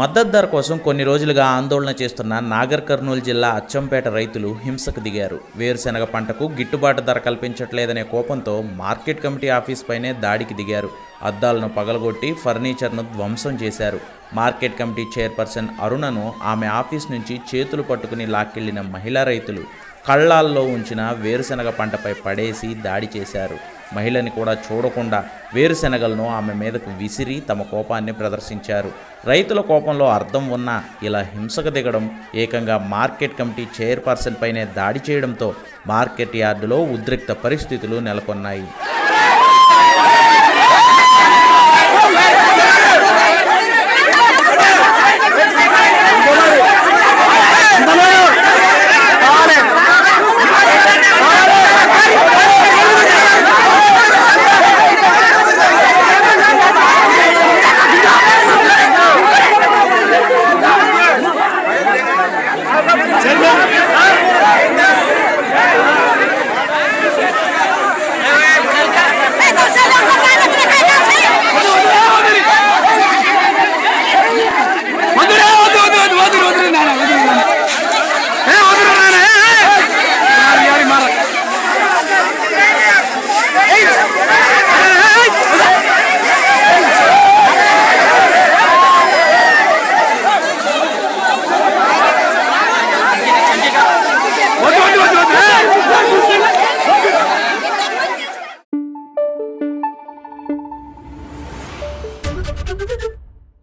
మద్దతు ధర కోసం కొన్ని రోజులుగా ఆందోళన చేస్తున్న నాగర్ కర్నూలు జిల్లా అచ్చంపేట రైతులు హింసకు దిగారు. వేరుశెనగ పంటకు గిట్టుబాటు ధర కల్పించట్లేదనే కోపంతో మార్కెట్ కమిటీ ఆఫీస్ పైనే దాడికి దిగారు. అద్దాలను పగలగొట్టి ఫర్నిచర్ను ధ్వంసం చేశారు. మార్కెట్ కమిటీ చైర్పర్సన్ అరుణను ఆమె ఆఫీస్ నుంచి చేతులు పట్టుకుని లాక్కెళ్ళిన మహిళా రైతులు కళ్ళాల్లో ఉంచిన వేరుశెనగ పంటపై పడేసి దాడి చేశారు. మహిళని కూడా చూడకుండా వేరుశెనగలను ఆమె మీదకు విసిరి తమ కోపాన్ని ప్రదర్శించారు. రైతుల కోపంలో అర్థం ఉన్నా ఇలా హింసకు దిగడం ఏకంగా మార్కెట్ కమిటీ చైర్పర్సన్ పైనే దాడి చేయడంతో మార్కెట్ యార్డులో ఉద్రిక్త పరిస్థితులు నెలకొన్నాయి. どっ!